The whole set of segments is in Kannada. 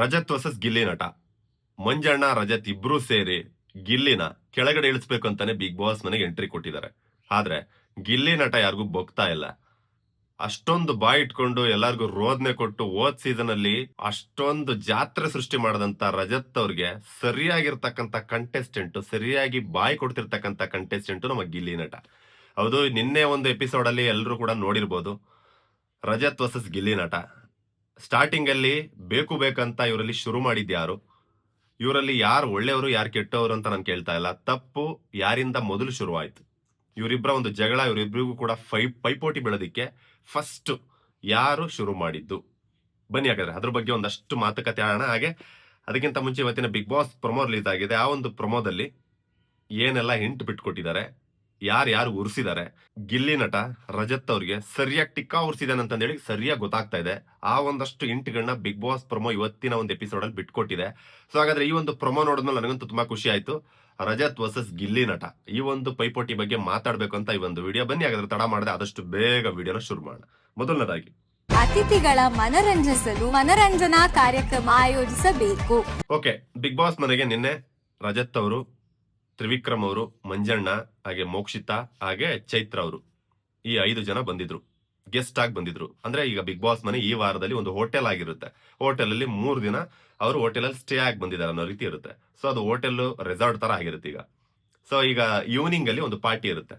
ರಜತ್ ವರ್ಸಸ್ ಗಿಲ್ಲಿ ನಟ. ಮಂಜಣ್ಣ, ರಜತ್ ಇಬ್ರು ಸೇರಿ ಗಿಲ್ಲಿನ ಕೆಳಗಡೆ ಇಳಿಸ್ಬೇಕು ಅಂತಾನೆ ಬಿಗ್ ಬಾಸ್ ಮನೆಗೆ ಎಂಟ್ರಿ ಕೊಟ್ಟಿದ್ದಾರೆ. ಆದ್ರೆ ಗಿಲ್ಲಿ ನಟ ಯಾರಿಗೂ ಬೊಗ್ತಾ ಇಲ್ಲ. ಅಷ್ಟೊಂದು ಬಾಯಿ ಇಟ್ಕೊಂಡು ಎಲ್ಲಾರ್ಗು ರೋದನೆ ಕೊಟ್ಟು ಓದ್ ಸೀಸನ್ ಅಲ್ಲಿ ಅಷ್ಟೊಂದು ಜಾತ್ರೆ ಸೃಷ್ಟಿ ಮಾಡದಂತ ರಜತ್ ಅವ್ರಿಗೆ ಸರಿಯಾಗಿರ್ತಕ್ಕಂತ ಕಂಟೆಸ್ಟೆಂಟ್ ಸರಿಯಾಗಿ ಬಾಯಿ ಕೊಡ್ತಿರ್ತಕ್ಕಂತ ಕಂಟೆಸ್ಟೆಂಟ್ ನಮ್ಮ ಗಿಲ್ಲಿ ನಟ. ಹೌದು, ನಿನ್ನೆ ಒಂದು ಎಪಿಸೋಡ್ ಅಲ್ಲಿ ಎಲ್ಲರೂ ಕೂಡ ನೋಡಿರ್ಬೋದು. ರಜತ್ ವರ್ಸಸ್ ಗಿಲ್ಲಿ ನಟ. ಸ್ಟಾರ್ಟಿಂಗ್ ಅಲ್ಲಿ ಬೇಕು ಬೇಕಂತ ಇವರಲ್ಲಿ ಶುರು ಮಾಡಿದ್ಯಾರು ಇವರಲ್ಲಿ ಯಾರು ಒಳ್ಳೆಯವರು, ಯಾರು ಕೆಟ್ಟವರು ಅಂತ ನಾನು ಕೇಳ್ತಾ ಇಲ್ಲ. ತಪ್ಪು ಯಾರಿಂದ ಮೊದಲು ಶುರುವಾಯಿತು? ಇವರಿಬ್ಬರ ಒಂದು ಜಗಳ ಇವರಿಬ್ಬರಿಗೂ ಕೂಡ ಫೈ, ಪೈಪೋಟಿ ಬೆಳೋದಿಕ್ಕೆ ಫಸ್ಟ್ ಯಾರು ಶುರು ಮಾಡಿದ್ದು? ಬನ್ನಿ ಹಾಗಾದ್ರೆ, ಅದ್ರ ಬಗ್ಗೆ ಒಂದಷ್ಟು ಮಾತುಕತೆ ಆಡೋಣ. ಹಾಗೆ ಅದಕ್ಕಿಂತ ಮುಂಚೆ ಇವತ್ತಿನ ಬಿಗ್ ಬಾಸ್ ಪ್ರೊಮೋ ರಿಲೀಸ್ ಆಗಿದೆ ಆ ಒಂದು ಪ್ರೊಮೋದಲ್ಲಿ ಏನೆಲ್ಲ ಹಿಂಟ್ ಬಿಟ್ಕೊಟ್ಟಿದ್ದಾರೆ? ಯಾರು ಯಾರು ಉರ್ಸಿದ್ದಾರೆ ಗಿಲ್ಲಿ ನಟ ರಜತ್ ಅವ್ರಿಗೆ ಸರಿಯಾಗಿ ಟಿಕ್ಕಾ ಉರ್ಸಿದಾನೆ ಅಂತಂದೇಳಿ ಸರಿಯಾಗಿ ಗೊತ್ತಾಗ್ತಾ ಇದೆ. ಆ ಒಂದಷ್ಟು ಇಂಟ್ಗಳನ್ನ ಬಿಗ್ ಬಾಸ್ ಪ್ರೊಮೋ ಇವತ್ತಿನ ಒಂದು ಎಪಿಸೋಡ್ ಅಲ್ಲಿ ಬಿಟ್ಕೊಟ್ಟಿದೆ. ಸೊ ಹಾಗಾದ್ರೆ ಈ ಒಂದು ಪ್ರೊಮೋ ನೋಡಿದ್ಮೇಲೆ ನನಗಂತೂ ತುಂಬಾ ಖುಷಿ ಆಯ್ತು. ರಜತ್ ವರ್ಸಸ್ ಗಿಲ್ಲಿ ನಟ ಈ ಒಂದು ಪೈಪೋಟಿ ಬಗ್ಗೆ ಮಾತಾಡ್ಬೇಕು ಅಂತ ಈ ಒಂದು ವಿಡಿಯೋ ಬನ್ನಿ ಹಾಗಾದ್ರೆ ತಡ ಮಾಡದೆ ಆದಷ್ಟು ಬೇಗ ವಿಡಿಯೋನ ಶುರು ಮಾಡೋಣ. ಮೊದಲನೇದಾಗಿ. ಅತಿಥಿಗಳ ಮನರಂಜಿಸಲು ಮನರಂಜನಾ ಕಾರ್ಯಕ್ರಮ ಆಯೋಜಿಸಬೇಕು. ಓಕೆ ಬಿಗ್ ಬಾಸ್ ಮನೆಗೆ ನಿನ್ನೆ ರಜತ್ ಅವರು ತ್ರಿವಿಕ್ರಮ್ ಅವರು, ಮಂಜಣ್ಣ, ಹಾಗೆ ಮೋಕ್ಷಿತಾ, ಹಾಗೆ ಚೈತ್ರ ಅವರು. ಈ ಐದು ಜನ ಬಂದಿದ್ರು. ಗೆಸ್ಟ್ ಆಗಿ ಬಂದಿದ್ರು. ಅಂದ್ರೆ ಈಗ ಬಿಗ್ ಬಾಸ್ ಮನೆ ಈ ವಾರದಲ್ಲಿ ಒಂದು ಹೋಟೆಲ್ ಆಗಿರುತ್ತೆ. ಹೋಟೆಲ್ ಅಲ್ಲಿ ಮೂರು ದಿನ ಅವರು ಹೋಟೆಲ್ ಅಲ್ಲಿ ಸ್ಟೇ ಆಗಿ ಬಂದಿದ್ದಾರೆ ಅನ್ನೋ ರೀತಿ ಇರುತ್ತೆ. ಸೊ ಅದು ಹೋಟೆಲ್ ರೆಸಾರ್ಟ್ ತರ ಆಗಿರುತ್ತೆ ಈಗ. ಸೊ ಈಗ ಈವ್ನಿಂಗ್ ಅಲ್ಲಿ ಒಂದು ಪಾರ್ಟಿ ಇರುತ್ತೆ.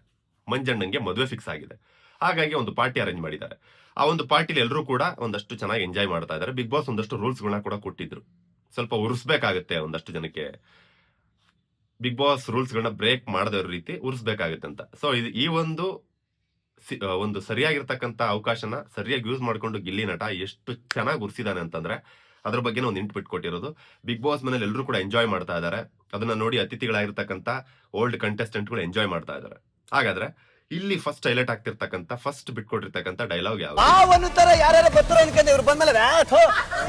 ಮಂಜಣ್ಣಂಗೆ ಮದುವೆ ಫಿಕ್ಸ್ ಆಗಿದೆ. ಹಾಗಾಗಿ ಒಂದು ಪಾರ್ಟಿ ಅರೇಂಜ್ ಮಾಡಿದ್ದಾರೆ. ಆ ಒಂದು ಪಾರ್ಟಿಲಿ ಎಲ್ಲರೂ ಕೂಡ ಒಂದಷ್ಟು ಚೆನ್ನಾಗಿ ಎಂಜಾಯ್ ಮಾಡ್ತಾ ಇದ್ದಾರೆ. ಬಿಗ್ ಬಾಸ್ ಒಂದಷ್ಟು ರೂಲ್ಸ್ಗಳನ್ನ ಕೂಡ ಕೊಟ್ಟಿದ್ರು. ಸ್ವಲ್ಪ ಉರ್ಸ್ಬೇಕಾಗುತ್ತೆ ಒಂದಷ್ಟು ಜನಕ್ಕೆ. ಬಿಗ್ ಬಾಸ್ ರೂಲ್ಸ್ಗಳನ್ನ ಬ್ರೇಕ್ ಮಾಡದ ರೀತಿ ಉರ್ಸ್ಬೇಕಾಗುತ್ತೆ ಅಂತ ಸೊ ಇದು ಈ ಒಂದು ಒಂದು ಸರಿಯಾಗಿರ್ತಕ್ಕಂಥ ಅವಕಾಶನ ಸರಿಯಾಗಿ ಯೂಸ್ ಮಾಡ್ಕೊಂಡು ಗಿಲ್ಲಿ ನಟ ಎಷ್ಟು ಚೆನ್ನಾಗಿ ಉರ್ಸಿದಾನೆ ಅಂತಂದ್ರೆ ಅದ್ರ ಬಗ್ಗೆ ಒಂದು ಇಂಟ್ ಕೊಟ್ಟಿರೋದು. ಬಿಗ್ ಬಾಸ್ ಮನೇಲಿ ಎಲ್ಲರೂ ಕೂಡ ಎಂಜಾಯ್ ಮಾಡ್ತಾ ಇದ್ದಾರೆ ಅದನ್ನ ನೋಡಿ ಅತಿಥಿಗಳಾಗಿರ್ತಕ್ಕಂಥ ಓಲ್ಡ್ ಕಂಟೆಸ್ಟೆಂಟ್ಗಳು ಎಂಜಾಯ್ ಮಾಡ್ತಾ ಇದ್ದಾರೆ ಹಾಗಾದ್ರೆ ಇಲ್ಲಿ ಫಸ್ಟ್ ಹೈಲೈಟ್ ಆಗ್ತಿರ್ತಕ್ಕಂಥ ಫಸ್ಟ್ ಬಿಟ್ಕೊಟ್ಟಿರ್ತಕ್ಕಂಥ ಡೈಲಾಗ್ ಯಾವ.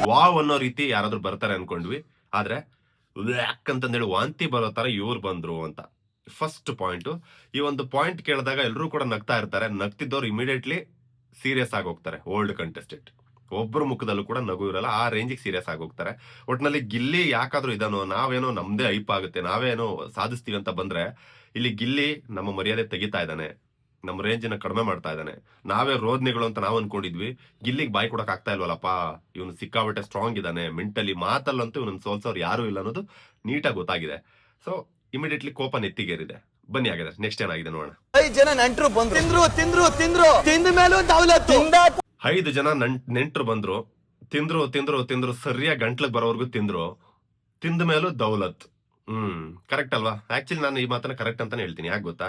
ವಾವ್ ಅನ್ನೋ ರೀತಿ ಯಾರಾದ್ರೂ ಬರ್ತಾರೆ ಅನ್ಕೊಂಡ್ವಿ. ಆದ್ರೆ ವ್ಯಾಕ್ ಅಂತಂದೇಳಿ ವಾಂತಿ ಬರೋ ತರ ಇವ್ರು ಬಂದ್ರು ಅಂತ. ಫಸ್ಟ್ ಪಾಯಿಂಟ್ ಈ ಒಂದು ಪಾಯಿಂಟ್ ಕೇಳಿದಾಗ ಎಲ್ಲರೂ ಕೂಡ ನಗ್ತಾ ಇರ್ತಾರೆ. ನಗ್ತಿದ್ದವ್ರು ಇಮಿಡಿಯೇಟ್ಲಿ ಸೀರಿಯಸ್ ಆಗಿ ಹೋಗ್ತಾರೆ ಓಲ್ಡ್ ಕಂಟೆಸ್ಟೆಂಟ್ ಒಬ್ಬರ ಮುಖದಲ್ಲೂ ಕೂಡ ನಗು ಇರಲ್ಲ, ಆ ರೇಂಜಿಗೆ ಸೀರಿಯಸ್ ಆಗಿ ಹೋಗ್ತಾರೆ. ಒಟ್ನಲ್ಲಿ ಗಿಲ್ಲಿ ಯಾಕಾದ್ರೂ ಇದನ್ನು ನಾವೇನೋ ನಮ್ದೇ ಐಪ್ ಆಗುತ್ತೆ, ನಾವೇನೋ ಸಾಧಿಸ್ತೀವಿ ಅಂತ ಬಂದ್ರೆ, ಇಲ್ಲಿ ಗಿಲ್ಲಿ ನಮ್ಮ ಮರ್ಯಾದೆ ತೆಗಿತಾ ಇದ್ದಾನೆ. ನಮ್ಮ ರೇಂಜನ್ನ ಕಡಿಮೆ ಮಾಡ್ತಾ ಇದ್ದಾನೆ. ನಾವೇ ರೋಧನೆಗಳು ಅಂತ ನಾವು ಅನ್ಕೊಂಡಿದ್ವಿ. ಗಿಲ್ಲಿಗೆ ಬಾಯಿ ಕೊಡಕ್ ಆಗ್ತಾ ಇಲ್ವಲ್ಲಪ್ಪ? ಇವನು ಸಿಕ್ಕಾಬಟ್ಟೆ ಸ್ಟ್ರಾಂಗ್ ಇದ್ದಾನೆ. ಮೆಂಟಲಿ ಮಾತಲ್ಲಂತೂ ಇವನ್ ಸೋಲ್ಸೋರು ಯಾರು ಇಲ್ಲ ಅನ್ನೋದು ನೀಟಾಗಿ ಗೊತ್ತಾಗಿದೆ. ಸೊ ಇಮಿಡಿಯೇಟ್ಲಿ ಕೋಪ ನೆತ್ತಿಗೇರಿದೆ. ಬನ್ನಿ ಆಗಿದೆ ನೆಕ್ಸ್ಟ್ ಏನಾಗಿದೆ ನೋಡೋಣ. ಐದ್ ಜನ ನೆಂಟ್ರು ಬಂದ್ರು. ತಿಂದ್ರು ತಿಂದ್ರು ತಿಂದ್ರು. ತಿಂದ ಮೇಲೂ ದೌಲತ್ತು ಐದು ಜನ ನೆಂಟ್ರು ಬಂದ್ರು. ತಿಂದ್ರು ತಿಂದ್ರು ತಿಂದ್ರು ಸರಿಯಾಗಿ ಗಂಟ್ಲಿಗೆ ಬರೋವರೆಗೂ ತಿಂದ್ರು. ತಿಂದ ಮೇಲೂ ದೌಲತ್. ಹ್ಮ್ ಕರೆಕ್ಟ್ ಅಲ್ವಾ? ಆಕ್ಚುಲಿ ನಾನು ಈ ಮಾತನ್ನ ಕರೆಕ್ಟ್ ಅಂತಾನೆ ಹೇಳ್ತೀನಿ. ಯಾಕೆ ಗೊತ್ತಾ?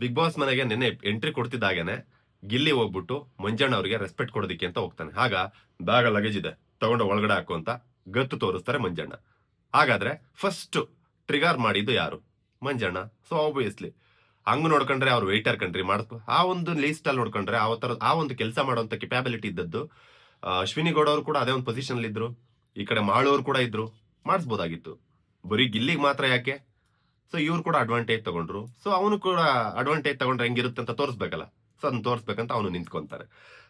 ಬಿಗ್ ಬಾಸ್ ಮನೆಗೆ ನಿನ್ನೆ ಎಂಟ್ರಿ ಕೊಡ್ತಿದ್ದಾಗೇನೆ, ಗಿಲ್ಲಿ ಹೋಗ್ಬಿಟ್ಟು ಮಂಜಣ್ಣ ಅವರಿಗೆ ರೆಸ್ಪೆಕ್ಟ್ ಕೊಡೋದಿಕ್ಕೆ ಅಂತ ಹೋಗ್ತಾನೆ. ಆಗ ಬ್ಯಾಗ ಲಗೇಜ್ ಇದೆ, ತಗೊಂಡು ಒಳಗಡೆ ಹಾಕು ಅಂತ ಗತ್ತು ತೋರಿಸ್ತಾರೆ ಮಂಜಣ್ಣ. ಹಾಗಾದ್ರೆ ಫಸ್ಟ್ ಟ್ರಿಗರ್ ಮಾಡಿದ್ದು ಯಾರು? ಮಂಜಣ್ಣ. ಸೊ ಆಬ್ವಿಯಸ್ಲಿ ಹಂಗ್ ನೋಡ್ಕೊಂಡ್ರೆ ಅವ್ರು ವೆಯ್ಟರ್ ಕಂಟ್ರಿ ಮಾಡಿಸ್ಕೊ ಆ ಒಂದು ಲೀಸ್ಟ್ ಅಲ್ಲಿ ನೋಡ್ಕೊಂಡ್ರೆ ಆ ತರ ಆ ಒಂದು ಕೆಲಸ ಮಾಡುವಂತ ಕೆಪಾಬಿಲಿಟಿ ಇದ್ದದ್ದು ಅಶ್ವಿನಿ ಗೌಡ ಅವರು ಕೂಡ ಅದೇ ಒಂದು ಪೊಸಿಷನ್ ಇದ್ರು. ಈ ಕಡೆ ಮಾಳೋರು ಕೂಡ ಇದ್ರು. ಮಾಡಿಸ್ಬೋದಾಗಿತ್ತು. ಬರೀ ಗಿಲ್ಲಿಗೆ ಮಾತ್ರ ಯಾಕೆ? ಸೊ ಇವ್ರು ಕೂಡ ಅಡ್ವಾಂಟೇಜ್ ತಗೊಂಡ್ರು. ಸೊ ಅವನು ಕೂಡ ಅಡ್ವಾಂಟೇಜ್ ತಗೊಂಡ್ರೆ ಹೆಂಗಿರುತ್ತೆ ಅಂತ ತೋರಿಸ್ಬೇಕಲ್ಲ. ಸೊ ಅದನ್ನ ತೋರಿಸ್ಬೇಕಂತ ಅವನು ನಿಂತ್ಕೊಂತಾನೆ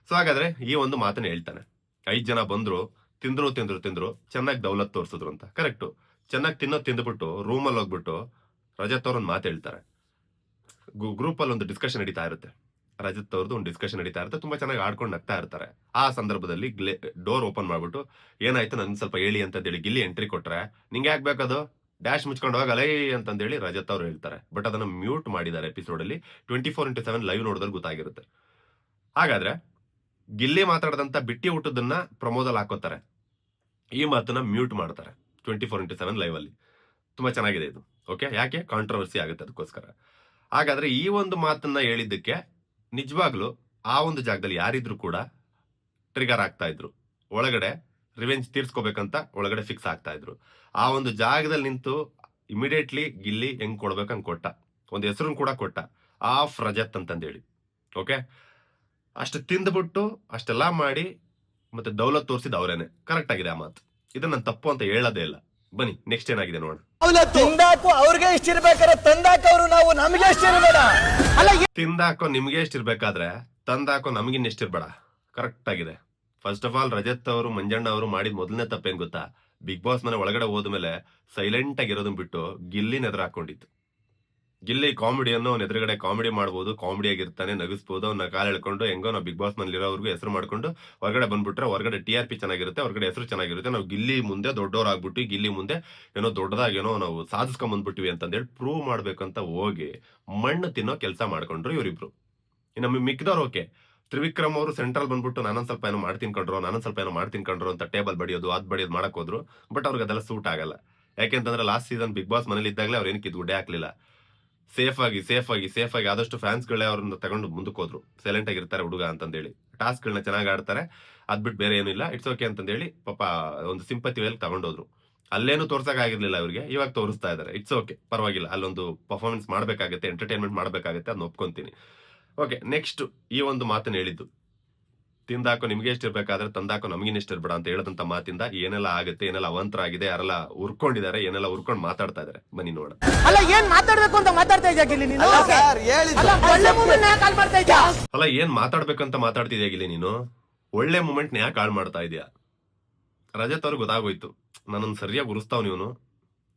ಸೊ ಹಾಗಾದ್ರೆ ಈ ಒಂದು ಮಾತನ್ನ ಹೇಳ್ತಾನೆ. ಐದು ಜನ ಬಂದ್ರು, ತಿಂದ್ರು ತಿಂದ್ರು ತಿಂದ್ರು, ಚೆನ್ನಾಗಿ ದೌಲತ್ ತೋರಿಸಿದ್ರು ಅಂತ. ಕರೆಕ್ಟು ಚೆನ್ನಾಗಿ ತಿನ್ನೋ ತಿಂದ್ಬಿಟ್ಟು ರೂಮಲ್ಲಿ ಹೋಗ್ಬಿಟ್ಟು ರಜತ್ ಅವ್ರ ಮಾತು ಹೇಳ್ತಾರೆ. ಗ್ರೂಪ್ ಅಲ್ಲಿ ಒಂದು ಡಿಸ್ಕಷನ್ ನಡೀತಾ ಇರುತ್ತೆ. ರಜತ್ ಅವ್ರದ್ದು ಒಂದು ಡಿಸ್ಕಷನ್ ನಡೀತಾ ಇರುತ್ತೆ. ತುಂಬಾ ಚೆನ್ನಾಗಿ ಆಡ್ಕೊಂಡು ನಗ್ತಾ ಇರ್ತಾರೆ. ಆ ಸಂದರ್ಭದಲ್ಲಿ ಡೋರ್ ಓಪನ್ ಮಾಡ್ಬಿಟ್ಟು, ಏನಾಯ್ತು ನನ್ನ ಸ್ವಲ್ಪ ಹೇಳಿ ಅಂತ ಹೇಳಿ ಗಿಲ್ಲಿ ಎಂಟ್ರಿ ಕೊಟ್ರೆ, ನಿಂಗೆ ಯಾಕೆ ಬೇಕದು? ಡ್ಯಾಶ್ ಮುಚ್ಕೊಂಡು ಹೋಗಲೇ ಅಂತಂದೇಳಿ ರಜತ್ ಅವರು ಹೇಳ್ತಾರೆ. ಬಟ್ ಅದನ್ನು ಮ್ಯೂಟ್ ಮಾಡಿದ್ದಾರೆ ಎಪಿಸೋಡ್ ಅಲ್ಲಿ. Twenty four into seven live ನೋಡಿದ್ರೆ ಗೊತ್ತಾಗಿರುತ್ತೆ. ಹಾಗಾದ್ರೆ ಗಿಲ್ಲಿ ಮಾತಾಡದಂತ ಬಿಟ್ಟಿ ಊಟದನ್ನ ಪ್ರಮೋದಲ್ಲಿ ಹಾಕೋತಾರೆ. ಈ ಮಾತನ್ನ ಮ್ಯೂಟ್ ಮಾಡ್ತಾರೆ twenty four into seven live ಅಲ್ಲಿ. ತುಂಬಾ ಚೆನ್ನಾಗಿದೆ ಇದು. ಓಕೆ ಯಾಕೆ? ಕಾಂಟ್ರವರ್ಸಿ ಆಗುತ್ತೆ ಅದಕ್ಕೋಸ್ಕರ. ಹಾಗಾದ್ರೆ ಈ ಒಂದು ಮಾತನ್ನ ಹೇಳಿದ್ದಕ್ಕೆ ನಿಜವಾಗ್ಲೂ ಆ ಒಂದು ಜಾಗದಲ್ಲಿ ಯಾರಿದ್ರು ಕೂಡ ಟ್ರಿಗರ್ ಆಗ್ತಾ ಇದ್ರು. ಒಳಗಡೆ ರಿವೆಂಜ್ ತೀರ್ಸ್ಕೋಬೇಕಂತ ಒಳಗಡೆ ಫಿಕ್ಸ್ ಆಗ್ತಾ ಇದ್ರು. ಆ ಒಂದು ಜಾಗದಲ್ಲಿ ನಿಂತು ಇಮಿಡಿಯೇಟ್ಲಿ ಗಿಲ್ಲಿ ಹೆಂಗ್ ಕೊಡ್ಬೇಕಂತ ಕೊಟ್ಟ. ಒಂದು ಹೆಸರು ಕೂಡ ಕೊಟ್ಟ. ಆಫ್ ರಜತ್ ಅಂತಂದೇಳಿ. ಓಕೆ? ಅಷ್ಟು ತಿಂದ್ಬಿಟ್ಟು ಅಷ್ಟೆಲ್ಲ ಮಾಡಿ ಮತ್ತೆ ದೌಲತ್ ತೋರಿಸಿದ ಅವರೇನೆ. ಕರೆಕ್ಟ್ ಆಗಿದೆ ಆ ಮಾತು. ಇದು ನಾನು ತಪ್ಪು ಅಂತ ಹೇಳೋದೇ ಇಲ್ಲ. ಬನ್ನಿ ನೆಕ್ಸ್ಟ್ ಏನಾಗಿದೆ ನೋಡೋಣ. ತಿಂದಾಕು ಅವ್ರಿಗೆ ನಾವು ನಮಗೆ ಇಷ್ಟ ಇರಬೇಡ. ಅಲ್ಲ ತಿಂದಾಕೋ ನಿಮ್ಗೆ ಎಷ್ಟಿರ್ಬೇಕಾದ್ರೆ ತಂದಾಕೋ ನಮಗಿನ್ನ ಎಷ್ಟಿರ್ಬೇಡ ಕರೆಕ್ಟ್ ಆಗಿದೆ. ಫಸ್ಟ್ ಆಫ್ ಆಲ್ ರಜತ್ ಅವರು, ಮಂಜಣ್ಣ ಅವರು ಮಾಡಿದ ಮೊದಲನೇ ತಪ್ಪೇನ್ ಗೊತ್ತಾ? ಬಿಗ್ ಬಾಸ್ ಮನೆ ಒಳಗಡೆ ಹೋದ್ಮೇಲೆ ಸೈಲೆಂಟ್ ಆಗಿರೋದನ್ನ ಬಿಟ್ಟು ಗಿಲ್ಲಿನ ನೆದ್ರ ಹಾಕೊಂಡಿತ್ತು. ಗಿಲ್ಲಿ ಕಾಮಿಡಿಯನ್ನು ಅವ್ನ ಎದುರುಗಡೆ ಕಾಮಿಡಿ ಮಾಡ್ಬೋದು ಕಾಮಿಡಿ ಆಗಿರ್ತಾನೆ, ನಗಿಸ್ಬೋದು, ಅವ್ನ ಕಾಲು ಎಳ್ಕೊಂಡು ಹೆಂಗೋ ನಾವು ಬಿಗ್ ಬಾಸ್ ಇರೋರ್ಗು ಹೆಸರು ಮಾಡ್ಕೊಂಡು ಹೊರಗಡೆ ಬಂದ್ಬಿಟ್ರೆ ಹೊರಗಡೆ ಟಿ ಆರ್ ಪಿ ಚೆನ್ನಾಗಿರುತ್ತೆ, ಹೊರಗಡೆ ಹೆಸರು ಚೆನ್ನಾಗಿರುತ್ತೆ. ನಾವು ಗಿಲ್ಲಿ ಮುಂದೆ ದೊಡ್ಡವರಾಗ್ಬಿಟ್ಟು ಗಿಲ್ಲಿ ಮುಂದೆ ಏನೋ ದೊಡ್ಡದಾಗೇನೋ ನಾವು ಸಾಧಿಸ್ಕೊಂಡ್ ಬಂದ್ಬಿಟ್ಟಿವಿ ಅಂತಂದೇಳಿ ಪ್ರೂವ್ ಮಾಡ್ಬೇಕಂತ ಹೋಗಿ ಮಣ್ಣು ತಿನ್ನೋ ಕೆಲಸ ಮಾಡ್ಕೊಂಡ್ರು ಇವರಿಬ್ರು. ಇನ್ನು ಮಿಕ್ಕಿದವ್ರು ಓಕೆ ತ್ರಿವಿಕ್ರಮ್ ಅವರು ಸೆಂಟ್ರಲ್ ಬಂದ್ಬಿಟ್ಟು ನಾನೊಂದ್ ಸ್ವಲ್ಪ ಏನೋ ಮಾಡ್ತೀನಿ ಕಂಡ್ರು, ನಾನೊಂದ್ ಸ್ವಲ್ಪ ಏನೋ ಮಾಡ್ತೀನಿ ಕಂಡ್ರು ಅಂತ ಟೇಬಲ್ ಬಡಿಯೋದು, ಅದ್ ಬಡಿಯೋದು ಮಾಡಕ್ ಹೋದ್ರು. ಬಟ್ ಅವ್ರಿಗೆ ಅದೆಲ್ಲ ಸೂಟ್ ಆಗಲ್ಲ. ಯಾಕೆಂತಂದ್ರೆ ಲಾಸ್ಟ್ ಸೀಸನ್ ಬಿಗ್ ಬಾಸ್ ಮನೇಲಿ ಇದ್ದಾಗಲೇ ಅವ್ರು ಏನಕ್ಕೆ ಗುಡ್ಡೆ ಹಾಕ್ಲಿಲ್ಲ. ಸೇಫ್ ಆಗಿ ಸೇಫ್ ಆಗಿ ಸೇಫ್ ಆಗಿ ಆದಷ್ಟು ಫ್ಯಾನ್ಸ್ಗಳೇ ಅವ್ರನ್ನ ತಗೊಂಡು ಮುಂದಕ್ಕೆ ಹೋದ್ರು. ಸೈಲೆಂಟ್ ಆಗಿರ್ತಾರೆ ಹುಡುಗ ಅಂತಂದೇಳಿ. ಟಾಸ್ಕ್ಗಳನ್ನ ಚೆನ್ನಾಗಿ ಆಡ್ತಾರೆ. ಅದ್ ಬಿಟ್ಟು ಬೇರೆ ಏನಿಲ್ಲ ಇಟ್ಸ್ ಓಕೆ ಅಂತಂದೇಳಿ ಪಾಪ ಒಂದು ಸಿಂಪತಿ ವೇಲ್ ತಗೊಂಡೋದ್ರು. ಅಲ್ಲೇನು ತೋರ್ಸಕ್ ಆಗಿರ್ಲಿಲ್ಲ ಅವ್ರಿಗೆ ಇವಾಗ ತೋರಿಸ್ತಾ ಇದಾರೆ. ಇಟ್ಸ್ ಓಕೆ ಪರವಾಗಿಲ್ಲ. ಅಲ್ಲೊಂದು ಪರ್ಫಾರ್ಮೆನ್ಸ್ ಮಾಡಬೇಕಾಗುತ್ತೆ ಎಂಟರ್ಟೈನ್ಮೆಂಟ್ ಮಾಡಬೇಕಾಗುತ್ತೆ ಅದನ್ನ ಒಪ್ಕೊಂತೀನಿ. ಓಕೆ ನೆಕ್ಸ್ಟ್ ಈ ಒಂದು ಮಾತನ್ನು ಹೇಳಿದ್ದು. ತಿಂದಾಕೋ ನಿಮ್ಗೆ ಎಷ್ಟು ಇರಬೇಕಾದ್ರೆ ತಂದಾಕೋ ನಮಗಿನ ಎಷ್ಟು ಇರಬೇಡ ಅಂತ ಹೇಳದಂತ ಮಾತಿಂದ ಏನೆಲ್ಲ ಆಗುತ್ತೆ ಏನೆಲ್ಲ ಅವಂತರ ಆಗಿದೆ ಯಾರೆಲ್ಲ ಉರ್ಕೊಂಡಿದ್ದಾರೆ ಏನೆಲ್ಲ ಉರ್ಕೊಂಡು ಮಾತಾಡ್ತಾ ಇದಾರೆ ಬನ್ನಿ ನೋಡ ಅಲ್ಲ ಏನ್ ಮಾತಾಡ್ಬೇಕು ಅಂತ ಮಾತಾಡ್ತಾ ಇದ್ಯಾ ಅಲ್ಲ ಸರ್ ಮಾತಾಡ್ಬೇಕು ಅಲ್ಲ ಒಳ್ಳೆ ಮೂಮೆಂಟ್ ಕಾಲ್ ಮಾಡ್ತಾ ಇದ್ಯಾ? ಅಲ್ಲ ಏನ್ ಮಾತಾಡ್ಬೇಕಂತ ಮಾತಾಡ್ತಿದ್ಯಾ ಗಿಲ್ಲಿ ನೀನು? ಒಳ್ಳೆ ಮೂಮೆಂಟ್ ಯಾಕೆ ಹಾಳು ಮಾಡ್ತಾ ಇದೀಯಾ? ರಜತ್ ಅವ್ರಿಗೆ ಗೊತ್ತಾಗೋಯ್ತು. ನನ್ನನ್ನು ಸರಿಯಾಗಿ ಉರಿಸ್ತಾವ್ ನೀವು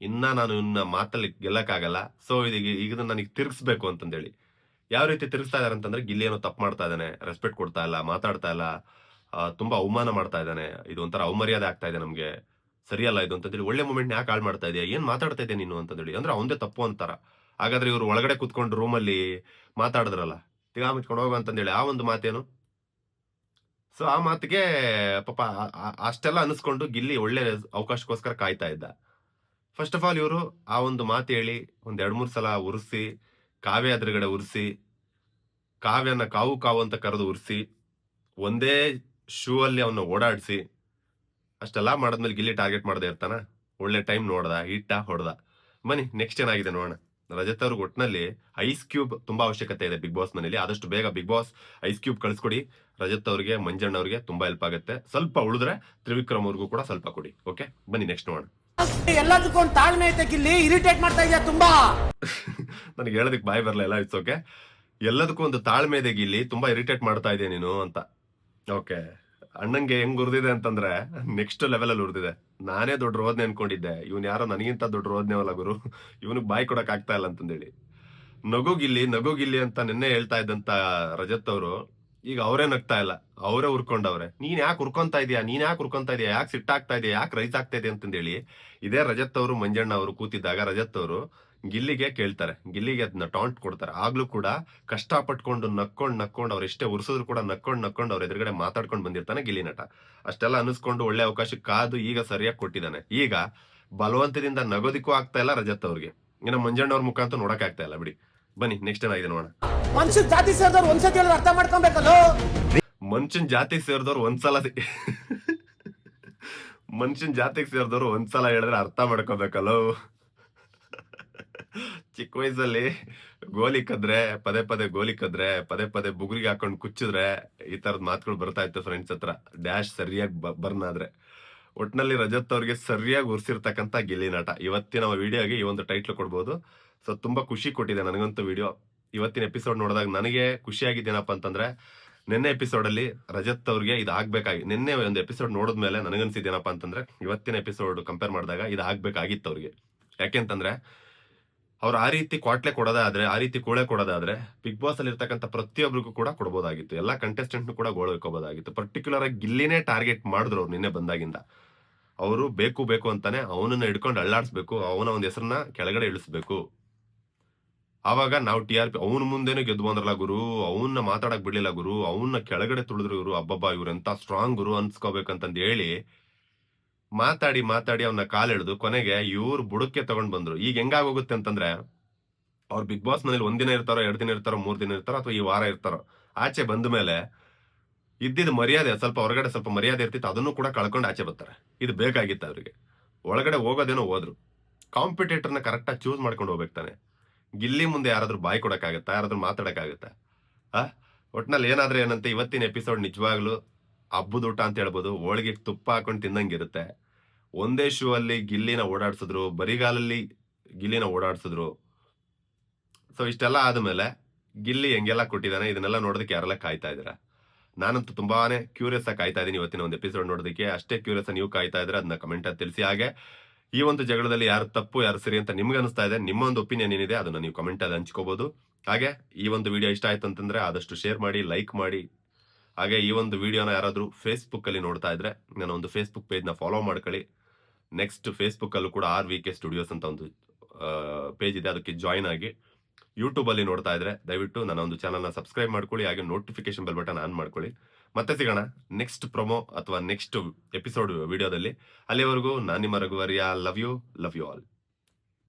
ಇನ್ನ ನಾನು ಇನ್ನ ಮಾತಲ್ಲಿ ಗೆಲ್ಲಕ್ಕಾಗಲ್ಲ. ಸೊ ಇದೀಗ ಈಗ ನನಗೆ ತಿರ್ಗಿಸ್ಬೇಕು ಅಂತಂದೇಳಿ. ಯಾವ ರೀತಿ ತಿರುಗಿಸ್ತಾ ಇದಾರೆ ಅಂತಂದ್ರೆ ಗಿಲ್ಲಿ ಏನೋ ತಪ್ಪು ಮಾಡ್ತಾ ಇದ್ದಾನೆ ರೆಸ್ಪೆಕ್ಟ್ ಕೊಡ್ತಾ ಇಲ್ಲ, ಮಾತಾಡ್ತಾ ಇಲ್ಲ ತುಂಬಾ ಅವಮಾನ ಮಾಡ್ತಾ ಇದ್ದಾನೆ. ಇದು ಒಂಥರ ಅವಮರ್ಯಾದೆ ಆಗ್ತಾ ಇದೆ ನಮಗೆ. ಸರಿಯಲ್ಲ ಇದು ಅಂತಂದೇಳಿ ಒಳ್ಳೆ ಮೂಮೆಂಟ್ ಯಾಕೆ ಹಾಳು ಮಾಡ್ತಾ ಇದೆಯಾ? ಏನು ಮಾತಾಡ್ತಾ ಇದೆಯಾ ನೀನು ಅಂತಂದೇಳಿ? ಅಂದ್ರೆ ಅವಂದೇ ತಪ್ಪು ಅಂತಾರ. ಹಾಗಾದ್ರೆ ಇವರು ಒಳಗಡೆ ಕುತ್ಕೊಂಡು ರೂಮಲ್ಲಿ ಮಾತಾಡಿದ್ರಲ್ಲ ತಿಗಾ ಮುಚ್ಕೊಂಡು ಹೋಗು ಅಂತಂದೇಳಿ ಆ ಒಂದು ಮಾತೇನು? ಸೊ ಆ ಮಾತಿಗೆ ಪಾಪ ಅಷ್ಟೆಲ್ಲ ಅನಿಸ್ಕೊಂಡು ಗಿಲ್ಲಿ ಒಳ್ಳೆ ಅವಕಾಶಕ್ಕೋಸ್ಕರ ಕಾಯ್ತಾ ಇದ್ದ. ಫಸ್ಟ್ ಆಫ್ ಆಲ್ ಇವರು ಆ ಒಂದು ಮಾತು ಹೇಳಿ ಒಂದ್ ಎರಡ್ ಮೂರ್ ಸಲ ಉರ್ಸಿ ಕಾವ್ಯ ಎದುರುಗಡೆ ಉರಿಸಿ, ಕಾವ್ಯನ ಕಾವು ಕಾವು ಅಂತ ಕರೆದು ಉರಿಸಿ, ಒಂದೇ ಶೂ ಅಲ್ಲಿ ಅವನ್ನ ಓಡಾಡಿಸಿ, ಅಷ್ಟೆಲ್ಲ ಮಾಡಿದ್ಮೇಲೆ ಗಿಲ್ಲಿ ಟಾರ್ಗೆಟ್ ಮಾಡದೆ ಇರ್ತಾನ. ಒಳ್ಳೆ ಟೈಮ್ ನೋಡ್ದ, ಹಿಟ್ಟ ಹೊಡೆದ. ಬನ್ನಿ ನೆಕ್ಸ್ಟ್ ಏನಾಗಿದೆ ನೋಡೋಣ. ರಜತ್ ಅವ್ರಿಗೆ ಒಟ್ಟಿನಲ್ಲಿ ಐಸ್ ಕ್ಯೂಬ್ ತುಂಬಾ ಅವಶ್ಯಕತೆ ಇದೆ ಬಿಗ್ ಬಾಸ್ ಮನೇಲಿ ಆದಷ್ಟು ಬೇಗ ಬಿಗ್ ಬಾಸ್ ಐಸ್ ಕ್ಯೂಬ್ ಕಳಿಸ್ಕೊಡಿ. ರಜತ್ ಅವ್ರಿಗೆ, ಮಂಜಣ್ಣ ಅವ್ರಿಗೆ ತುಂಬಾ ಹೆಲ್ಪ್ ಆಗುತ್ತೆ. ಸ್ವಲ್ಪ ಉಳಿದ್ರೆ ತ್ರಿವಿಕ್ರಮ್ ಅವ್ರಿಗೂ ಕೂಡ ಸ್ವಲ್ಪ ಕೊಡಿ ಓಕೆ ಬನ್ನಿ ನೆಕ್ಸ್ಟ್ ನೋಡೋಣ. ಎಲ್ಲದಕ್ಕೂ ತಾಳ್ಮೆ ಐತೆ ಗಿಲ್ಲಿ. ಇರಿಟೇಟ್ ಮಾಡ್ತಾ ಇದೆಯಾ ತುಂಬಾ? ನನಗೆ ಹೇಳೋದಕ್ಕೆ ಬಾಯಿ ಬರಲ್ಲ ಎಲ್ಲ ಇಟ್ಸ್ ಓಕೆ ಎಲ್ಲದಕ್ಕೂ ಒಂದು ತಾಳ್ಮೆ ಇದೆ ಗಿಲ್ಲಿ ತುಂಬಾ ಇರಿಟೇಟ್ ಮಾಡ್ತಾ ಇದೆ ನೀನು ಅಂತ. ಓಕೆ. ಅಣ್ಣಂಗೆ ಹೆಂಗ್ ಉರ್ದಿದೆ ಅಂತಂದ್ರೆ ನೆಕ್ಸ್ಟ್ ಲೆವೆಲ್ ಅಲ್ಲಿ ಉರ್ದಿದೆ. ನಾನೇ ದೊಡ್ಡ ರೋದ್ನೆ ಅನ್ಕೊಂಡಿದ್ದೆ. ಇವನ್ ಯಾರೋ ನನಗಿಂತ ದೊಡ್ಡ ರೋದ್ನೆವಲ್ಲ ಗುರು. ಇವನಿಗೆ ಬಾಯಿ ಕೊಡಕ್ ಆಗ್ತಾ ಇಲ್ಲ ಅಂತಂದೇಳಿ. ನಗುಗಿಲ್ಲಿ ನಗುಗಿಲ್ಲಿ ಅಂತ ನಿನ್ನೆ ಹೇಳ್ತಾ ಇದ್ದಂತ ರಜತ್ ಅವರು, ಈಗ ಅವರೇ ನಗ್ತಾ ಇಲ್ಲ. ಅವರೇ ಉರ್ಕೊಂಡವ್ರೆ. ನೀನ್ ಯಾಕೆ ಉರ್ಕೊಂತಾ ಇದೀಯಾ? ನೀನ್ ಯಾಕೆ ಉರ್ಕೊಂತ ಇದೀಯಾ? ಯಾಕೆ ಸಿಟ್ಟಾಗ್ತಾ ಇದೆಯಾ? ಯಾಕೆ ರೈಸ್ ಆಗ್ತಾ ಇದೆ ಅಂತಂದೇಳಿ, ಇದೇ ರಜತ್ ಅವರು, ಮಂಜಣ್ಣ ಅವರು ಕೂತಿದ್ದಾಗ ರಜತ್ ಅವರು ಗಿಲ್ಲಿಗೆ ಕೇಳ್ತಾರೆ. ಗಿಲ್ಲಿಗೆ ಅದನ್ನ ಟಾಂಟ್ ಕೊಡ್ತಾರೆ. ಆಗ್ಲೂ ಕೂಡ ಕಷ್ಟ ಪಟ್ಕೊಂಡು ನಕ್ಕೊಂಡ್ ನಕ್ಕೊಂಡು ಅವ್ರು ಎಷ್ಟೇ ಉರ್ಸಿದ್ರು ಕೂಡ ನಕ್ಕೊಂಡ್ ನಕ್ಕೊಂಡು ಅವ್ರ ಎದುರುಗಡೆ ಮಾತಾಡ್ಕೊಂಡು ಬಂದಿರ್ತಾನೆ ಗಿಲ್ಲಿ ನಟ. ಅಷ್ಟೆಲ್ಲ ಅನಿಸ್ಕೊಂಡು ಒಳ್ಳೆ ಅವಕಾಶ ಕಾದು ಈಗ ಸರಿಯಾಗಿ ಕೊಟ್ಟಿದ್ದಾನೆ. ಈಗ ಬಲವಂತದಿಂದ ನಗೋದಿಕ್ಕೂ ಆಗ್ತಾ ಇಲ್ಲ ರಜತ್ ಅವ್ರಿಗೆ. ಇನ್ನ ಮಂಜಣ್ಣ ಅವ್ರ ಮುಖ ಅಂತೂ ನೋಡಕ್ ಆಗ್ತಾ ಇಲ್ಲ. ಬಿಡಿ. ಬನ್ನಿ ನೆಕ್ಸ್ಟ್ ಏನಾಗಿದೆ ನೋಡೋಣ. ಮನುಷ್ಯ ಜಾತಿ ಸೇರಿದವ್ರು ಒಂದ್ಸತಿ ಹೇಳಿದ್ರೆ ಅರ್ಥ ಮಾಡ್ಕೊಬೇಕಲ್ಲ? ಮನುಷ್ಯನ್ ಜಾತಿ ಸೇರಿದವ್ರು ಒಂದ್ಸಲ ಮನುಷ್ಯನ್ ಜಾತಿಗೆ ಸೇರಿದವ್ರು ಒಂದ್ಸಲ ಹೇಳಿದ್ರೆ ಅರ್ಥ ಮಾಡ್ಕೋಬೇಕಲ್ಲೋ? ಚಿಕ್ಕ ವಯಸ್ಸಲ್ಲಿ ಗೋಲಿ ಕದ್ರೆ, ಪದೇ ಪದೇ ಗೋಲಿ ಕದ್ರೆ, ಪದೇ ಪದೇ ಬುಗುರಿಗೆ ಹಾಕೊಂಡು ಕುಚ್ಚಿದ್ರೆ ಈ ತರದ ಮಾತುಗಳು ಬರ್ತಾ ಇತ್ತು ಫ್ರೆಂಡ್ಸ್ ಹತ್ರ. ಡ್ಯಾಶ್ ಸರಿಯಾಗಿ ಬರ್ನ್ ಆದ್ರೆ. ಒಟ್ನಲ್ಲಿ ರಜತ್ ಅವ್ರಿಗೆ ಸರಿಯಾಗಿ ಉರ್ಸಿರ್ತಕ್ಕಂಥ ಗಿಲ್ಲಿ ನಾಟ. ಇವತ್ತಿನ ವಿಡಿಯೋಗೆ ಈ ಒಂದು ಟೈಟ್ಲ್ ಕೊಡ್ಬೋದು. ಸೊ ತುಂಬಾ ಖುಷಿ ಕೊಟ್ಟಿದೆ ನನಗಂತೂ ವಿಡಿಯೋ ಇವತ್ತಿನ ಎಪಿಸೋಡ್ ನೋಡಿದಾಗ ನನಗೆ ಖುಷಿಯಾಗಿದ್ದೇನಪ್ಪ ಅಂತಂದ್ರೆ, ನಿನ್ನೆ ಎಪಿಸೋಡ್ ಅಲ್ಲಿ ರಜತ್ ಅವ್ರಿಗೆ ಇದು ಆಗ್ಬೇಕಾಗಿ, ನಿನ್ನೆ ಒಂದು ಎಪಿಸೋಡ್ ನೋಡಿದ್ಮೇಲೆ ನನಗನ್ಸಿದ್ದೇನಪ್ಪ ಅಂತಂದ್ರೆ, ಇವತ್ತಿನ ಎಪಿಸೋಡ್ ಕಂಪೇರ್ ಮಾಡಿದಾಗ ಇದು ಆಗ್ಬೇಕಾಗಿತ್ತು ಅವ್ರಿಗೆ. ಯಾಕೆಂತಂದ್ರೆ ಅವ್ರು ಆ ರೀತಿ ಕ್ವಾಟ್ಲೆ ಕೊಡೋದಾದ್ರೆ, ಆ ರೀತಿ ಕೂಳೆ ಕೊಡೋದಾದ್ರೆ ಬಿಗ್ ಬಾಸ್ ಅಲ್ಲಿ ಇರ್ತಕ್ಕಂಥ ಪ್ರತಿಯೊಬ್ಬರಿಗೂ ಕೂಡ ಕೊಡಬಹುದಾಗಿತ್ತು ಎಲ್ಲ ಕಂಟೆಸ್ಟೆಂಟ್ ಕೂಡ ಗೋಳ್ಕೋಬೋದಾಗಿತ್ತು ಪರ್ಟಿಕ್ಯುಲರ್ ಆಗಿ ಗಿಲ್ಲಿನೇ ಟಾರ್ಗೆಟ್ ಮಾಡಿದ್ರು ಅವ್ರು ನಿನ್ನೆ ಬಂದಾಗಿಂದ. ಅವರು ಬೇಕು ಬೇಕು ಅಂತಾನೆ ಅವನನ್ನ ಹಿಡ್ಕೊಂಡು ಅಳ್ಳಾಡಿಸ್ಬೇಕು, ಅವನ ಒಂದು ಹೆಸರನ್ನ ಕೆಳಗಡೆ ಇಳಿಸ್ಬೇಕು. ಆವಾಗ ನಾವು ಟಿ ಆರ್ ಪಿ ಅವನ ಮುಂದೆನೂ ಗೆದ್ದು ಬಂದ್ರಲ್ಲ ಗುರು, ಅವನ್ನ ಮಾತಾಡಕ್ ಬಿಡ್ಲಿಲ್ಲ ಗುರು, ಅವನ್ನ ಕೆಳಗಡೆ ತುಳಿದ್ರು ಇವರು, ಅಬ್ಬಬ್ಬ ಇವ್ರು ಎಂತ ಸ್ಟ್ರಾಂಗ್ ಗುರು ಅನ್ಸ್ಕೋಬೇಕಂತಂದು ಹೇಳಿ ಮಾತಾಡಿ ಮಾತಾಡಿ ಅವನ ಕಾಲೆಳೆದು ಕೊನೆಗೆ ಇವ್ರು ಬುಡಕ್ಕೆ ತಗೊಂಡ್ ಬಂದ್ರು. ಈಗ ಹೆಂಗಾಗೋಗುತ್ತೆ ಅಂತಂದ್ರೆ, ಅವ್ರು ಬಿಗ್ ಬಾಸ್ ಮನೇಲಿ ಒಂದಿನ ಇರ್ತಾರೋ, ಎರಡು ದಿನ ಇರ್ತಾರೋ, ಮೂರ್ ದಿನ ಇರ್ತಾರೋ ಅಥವಾ ಈ ವಾರ ಇರ್ತಾರೋ, ಆಚೆ ಬಂದ ಮೇಲೆ ಇದ್ದಿದ್ದು ಮರ್ಯಾದೆ, ಸ್ವಲ್ಪ ಹೊರಗಡೆ ಸ್ವಲ್ಪ ಮರ್ಯಾದೆ ಇರ್ತಿತ್ತು, ಅದನ್ನು ಕೂಡ ಕಳ್ಕೊಂಡು ಆಚೆ ಬರ್ತಾರೆ. ಇದು ಬೇಕಾಗಿತ್ತು ಅವರಿಗೆ. ಒಳಗಡೆ ಹೋಗೋದೇನೋ ಹೋದ್ರು. ಕಾಂಪಿಟೇಟರ್ನ ಕರೆಕ್ಟಾಗಿ ಚೂಸ್ ಮಾಡ್ಕೊಂಡು ಹೋಗ್ಬೇಕು ತಾನೆ. ಗಿಲ್ಲಿ ಮುಂದೆ ಯಾರಾದ್ರೂ ಬಾಯ್ ಕೊಡೋಕ್ಕಾಗತ್ತಾ? ಯಾರಾದ್ರೂ ಮಾತಾಡೋಕ್ಕಾಗತ್ತಾ? ಆ? ಒಟ್ನಲ್ಲಿ ಏನಾದ್ರೆ ಏನಂತೆ? ಇವತ್ತಿನ ಎಪಿಸೋಡ್ ನಿಜವಾಗ್ಲೂ ಹಬ್ಬದ ಊಟ ಅಂತ ಹೇಳ್ಬೋದು, ಹೋಳಿಗೆ ತುಪ್ಪ ಹಾಕೊಂಡು ತಿನ್ನಂಗಿರುತ್ತೆ ಒಂದೇ ಶೂ ಅಲ್ಲಿ ಗಿಲ್ಲಿನ ಓಡಾಡ್ಸಿದ್ರು, ಬರಿಗಾಲಲ್ಲಿ ಗಿಲ್ಲಿನ ಓಡಾಡ್ಸಿದ್ರು. ಸೊ ಇಷ್ಟೆಲ್ಲ ಆದಮೇಲೆ ಗಿಲ್ಲಿ ಹೆಂಗೆಲ್ಲ ಕೊಟ್ಟಿದ್ದಾನೆ, ಇದನ್ನೆಲ್ಲ ನೋಡೋದಕ್ಕೆ ಯಾರೆಲ್ಲ ಕಾಯ್ತಾ ಇದ್ದೀರಾ? ನಾನಂತೂ ತುಂಬಾನೇ ಕ್ಯೂರಿಯಸ್ ಆಗಿ ಕಾಯ್ತಾ ಇದ್ದೀನಿ ಇವತ್ತಿನ ಒಂದು ಎಪಿಸೋಡ್ ನೋಡೋದಕ್ಕೆ. ಅಷ್ಟೇ ಕ್ಯೂರಿಯಸ್ ನೀವು ಕಾಯ್ತಾ ಇದ್ರೆ ಅದನ್ನ ಕಮೆಂಟ್ ಅಲ್ಲಿ ತಿಳಿಸಿ. ಹಾಗೆ, ಈ ಒಂದು ಜಗಳದಲ್ಲಿ ಯಾರು ತಪ್ಪು, ಯಾರು ಸರಿ ಅಂತ ನಿಮ್ಗೆ ಅನಿಸ್ತಾ ಇದೆ, ನಿಮ್ಮ ಒಂದು ಒಪಿನಿಯನ್ ಏನಿದೆ ಅದನ್ನ ನೀವು ಕಮೆಂಟ್ ಅಲ್ಲಿ ಹಂಚ್ಕೋಬಹುದು ಹಾಗೆ, ಈ ಒಂದು ವಿಡಿಯೋ ಇಷ್ಟ ಆಯ್ತು ಅಂತಂದ್ರೆ ಆದಷ್ಟು ಶೇರ್ ಮಾಡಿ ಲೈಕ್ ಮಾಡಿ ಹಾಗೆ ಈ ಒಂದು ವಿಡಿಯೋನ ಯಾರಾದರೂ ಫೇಸ್ಬುಕ್ಕಲ್ಲಿ ನೋಡ್ತಾ ಇದ್ರೆ ನನ್ನ ಒಂದು ಫೇಸ್ಬುಕ್ ಪೇಜ್ನ ಫಾಲೋ ಮಾಡ್ಕೊಳ್ಳಿ. ನೆಕ್ಸ್ಟ್ ಫೇಸ್ಬುಕ್ಕಲ್ಲೂ ಕೂಡ ಆರ್ ವಿ ಕೆ ಸ್ಟುಡಿಯೋಸ್ ಅಂತ ಒಂದು ಪೇಜ್ ಇದೆ. ಅದಕ್ಕೆ ಜಾಯಿನ್ ಆಗಿ ಯೂಟ್ಯೂಬಲ್ಲಿ ನೋಡ್ತಾ ಇದ್ರೆ ದಯವಿಟ್ಟು ನನ್ನ ಒಂದು ಚಾನಲ್ನ ಸಬ್ಸ್ಕ್ರೈಬ್ ಮಾಡ್ಕೊಳ್ಳಿ. ಹಾಗೆ ನೋಟಿಫಿಕೇಶನ್ ಬೆಲ್ ಬಟನ್ ಆನ್ ಮಾಡ್ಕೊಳ್ಳಿ. ಮತ್ತೆ ಸಿಗೋಣ ನೆಕ್ಸ್ಟ್ ಪ್ರೊಮೋ ಅಥವಾ ನೆಕ್ಸ್ಟ್ ಎಪಿಸೋಡ್ ವಿಡಿಯೋದಲ್ಲಿ. ಅಲ್ಲಿವರೆಗೂ ನಾನು ನಿಮ್ಮ ರಘುವರಿಯ. Love you love you all